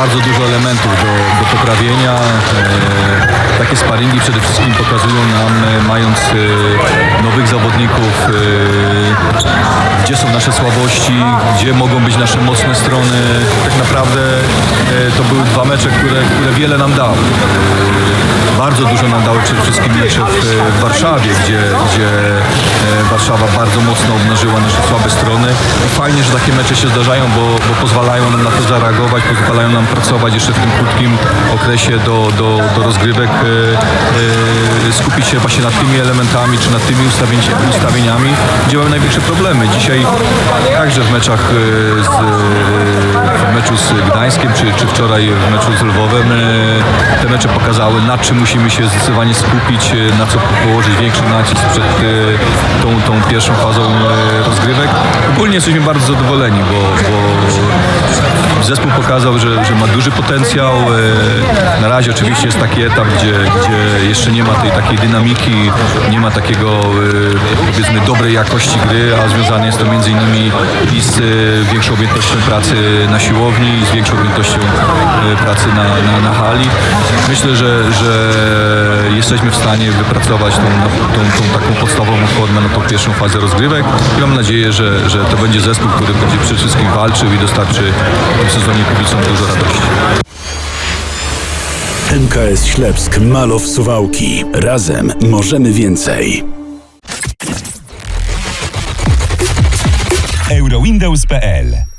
bardzo dużo elementów do, do poprawienia. E, takie sparingi przede wszystkim pokazują nam, e, mając e, nowych zawodników, e, gdzie są nasze słabości, gdzie mogą być nasze mocne strony. Tak naprawdę e, to były dwa mecze, które, które wiele nam dały. Bardzo dużo nam dały przede wszystkim mecze w, Warszawie, gdzie, gdzie e, Warszawa bardzo mocno obnażyła nasze słabe strony. I fajnie, że takie mecze się zdarzają, bo, bo pozwalają nam na to zareagować, pozwalają nam pracować jeszcze w tym krótkim okresie do, do, do rozgrywek, e, e, skupić się właśnie nad tymi elementami, czy nad tymi ustawieniami, gdzie mamy największe problemy. Dzisiaj także w meczach z, w meczu z Gdańskiem, czy, czy wczoraj w meczu z Lwowem, mecze pokazały, na czym musimy się zdecydowanie skupić, e, na co położyć większy nacisk przed e, tą, tą pierwszą fazą e, rozgrywek. Ogólnie jesteśmy bardzo zadowoleni, bo, bo zespół pokazał, że, że ma duży potencjał. Na razie oczywiście jest taki etap, gdzie, gdzie jeszcze nie ma tej takiej dynamiki, nie ma takiego e, powiedzmy dobrej jakości gry, a związane jest to między innymi i z e, większą objętością pracy na siłowni, i z większą objętością e, pracy na, na, na hali. Myślę, że, że jesteśmy w stanie wypracować tą, tą, tą taką podstawową formę na tą pierwszą fazę rozgrywek i mam nadzieję, że, że to będzie zespół, który będzie przede wszystkim walczył i dostarczy w sezonie kibicom dużo radości. MKS Ślepsk Malow Suwałki. Razem możemy więcej. eurowindows.pl